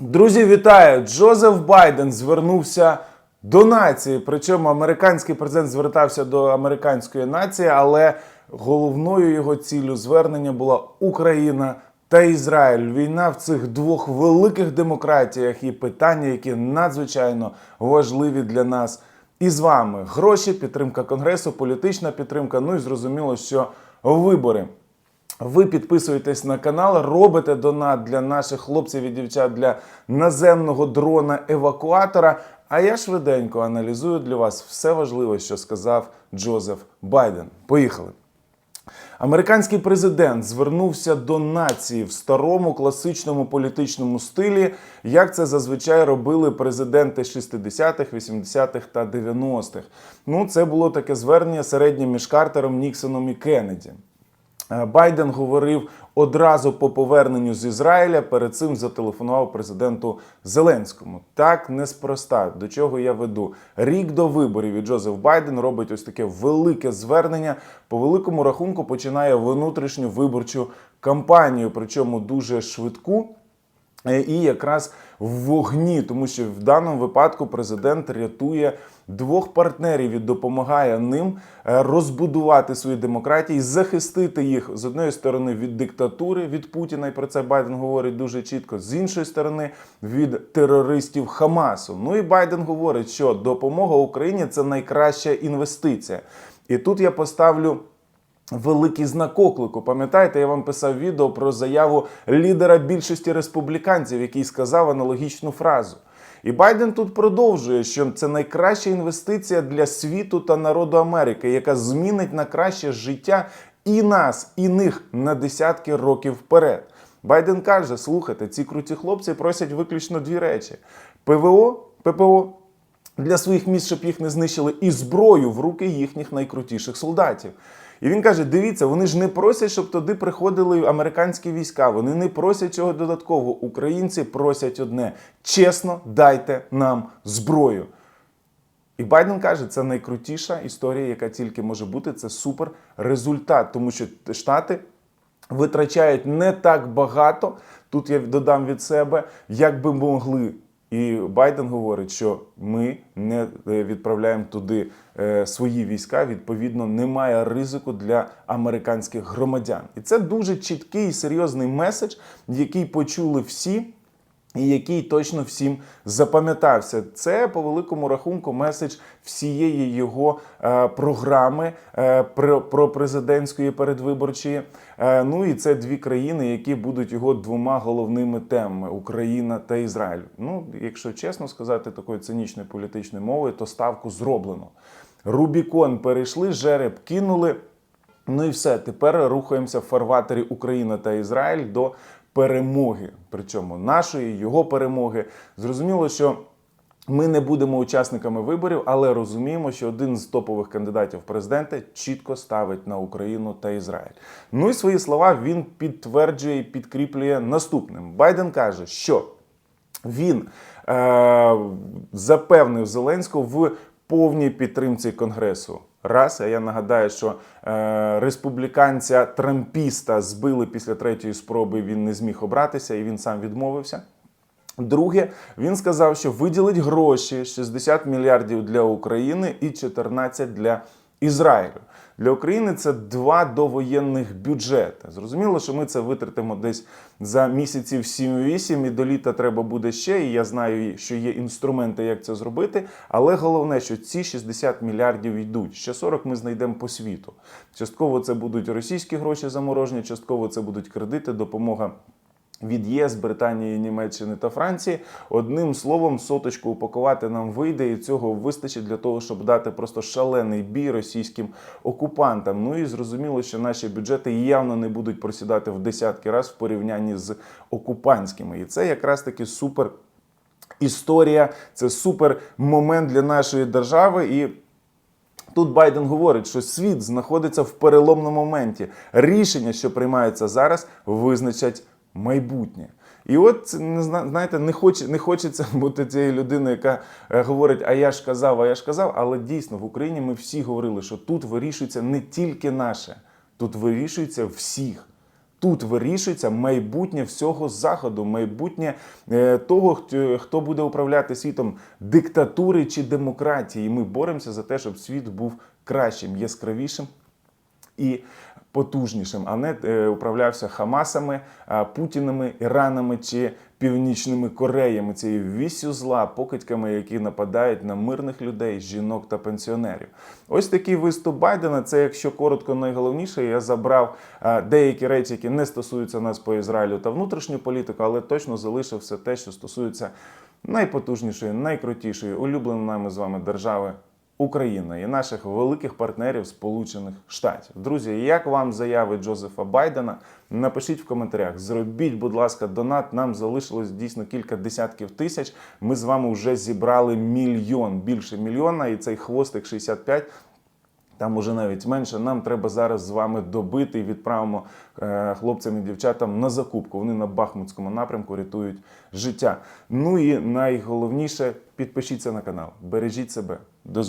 Друзі, вітаю! Джозеф Байден звернувся до нації. Причому американський президент звертався до американської нації, але головною його ціллю звернення була Україна та Ізраїль. Війна в цих двох великих демократіях і питання, які надзвичайно важливі для нас. І з вами гроші, підтримка конгресу, політична підтримка. Ну і зрозуміло, що вибори. Ви підписуєтесь на канал, робите донат для наших хлопців і дівчат для наземного дрона евакуатора. А я швиденько аналізую для вас все важливе, що сказав Джозеф Байден. Поїхали. Американський президент звернувся до нації в старому класичному політичному стилі, як це зазвичай робили президенти 60-х, 80-х та 90-х. Ну, це було таке звернення середнє між Картером, Ніксоном і Кеннеді. Е, Байден говорив одразу по поверненню з Ізраїля. Перед цим зателефонував президенту Зеленському. Так неспроста. До чого я веду? Рік до виборів і Джозеф Байден робить ось таке велике звернення. По великому рахунку починає внутрішню виборчу кампанію, причому дуже швидку. Е, І якраз в вогні, тому що в даному випадку президент рятує двох партнерів і допомагає ним е, розбудувати свої демократії, захистити їх з одної сторони від диктатури від Путіна, і про це Байден говорить дуже чітко. З іншої сторони, від терористів Хамасу. Ну і Байден говорить, що допомога Україні це найкраща інвестиція. І тут я поставлю. Великий знак оклику. Пам'ятаєте, я вам писав відео про заяву лідера більшості республіканців, який сказав аналогічну фразу. І Байден тут продовжує, що це найкраща інвестиція для світу та народу Америки, яка змінить на краще життя і нас, і них на десятки років вперед. Байден каже: слухайте, ці круті хлопці просять виключно дві речі: ПВО, ППО для своїх міст, щоб їх не знищили, і зброю в руки їхніх найкрутіших солдатів. І він каже: дивіться, вони ж не просять, щоб туди приходили американські війська. Вони не просять чого додаткового. Українці просять одне: чесно, дайте нам зброю. І Байден каже, це найкрутіша історія, яка тільки може бути. Це супер результат, тому що Штати витрачають не так багато. Тут я додам від себе, як би могли. І Байден говорить, що ми не е, відправляємо туди е, свої війська. Відповідно, немає ризику для американських громадян. І це дуже чіткий і серйозний меседж, який почули всі. І який точно всім запам'ятався, це по великому рахунку меседж всієї його е, програми е, про, про президентської передвиборчої. Е, ну і це дві країни, які будуть його двома головними темами: Україна та Ізраїль. Ну, якщо чесно сказати, такою цинічною політичною мовою, то ставку зроблено. Рубікон перейшли, жереб кинули. Ну і все. Тепер рухаємося в фарватері Україна та Ізраїль до перемоги, причому нашої його перемоги. Зрозуміло, що. Ми не будемо учасниками виборів, але розуміємо, що один з топових кандидатів в президенти чітко ставить на Україну та Ізраїль. Ну і свої слова він підтверджує і підкріплює наступним. Байден каже, що він е, запевнив Зеленського в повній підтримці Конгресу. Раз, а я нагадаю, що е, республіканця Трампіста збили після третьої спроби. Він не зміг обратися і він сам відмовився. Друге, він сказав, що виділить гроші 60 мільярдів для України і 14 для Ізраїлю. Для України це два довоєнних бюджети. Зрозуміло, що ми це витратимо десь за місяців 7-8, і до літа треба буде ще. І я знаю, що є інструменти, як це зробити. Але головне, що ці 60 мільярдів йдуть. Ще 40 ми знайдемо по світу. Частково це будуть російські гроші заморожені, частково це будуть кредити, допомога. Від ЄС, Британії, Німеччини та Франції одним словом соточку упакувати нам вийде, і цього вистачить для того, щоб дати просто шалений бій російським окупантам. Ну і зрозуміло, що наші бюджети явно не будуть просідати в десятки разів в порівнянні з окупантськими. І це якраз таки супер історія, це супер момент для нашої держави. І Тут Байден говорить, що світ знаходиться в переломному моменті. Рішення, що приймаються зараз, визначать майбутнє. І от знаєте, не хоче, не хочеться бути цією людиною, яка е, говорить, а я ж казав, а я ж казав. Але дійсно в Україні ми всі говорили, що тут вирішується не тільки наше, тут вирішується всіх. Тут вирішується майбутнє всього заходу, майбутнє е, того, хто буде управляти світом диктатури чи демократії. І ми боремося за те, щоб світ був кращим, яскравішим і потужнішим, а не е, управлявся Хамасами, Путінами, Іранами чи Північними Кореями, цією вісю зла, покидьками, які нападають на мирних людей, жінок та пенсіонерів. Ось такий виступ Байдена. Це, якщо коротко, найголовніше. Я забрав деякі речі, які не стосуються нас по Ізраїлю та внутрішню політику, але точно залишив все те, що стосується найпотужнішої, найкрутішої, улюбленої нами з вами держави Україна і наших великих партнерів Сполучених Штатів. Друзі, як вам заяви Джозефа Байдена? Напишіть в коментарях. Зробіть, будь ласка, донат. Нам залишилось дійсно кілька десятків тисяч. Ми з вами вже зібрали мільйон, більше мільйона, і цей хвостик 65 там уже навіть менше. Нам треба зараз з вами добити і відправимо е, хлопцям і дівчатам на закупку. Вони на Бахмутському напрямку рятують життя. Ну і найголовніше, підпишіться на канал, бережіть себе. До зустрічі.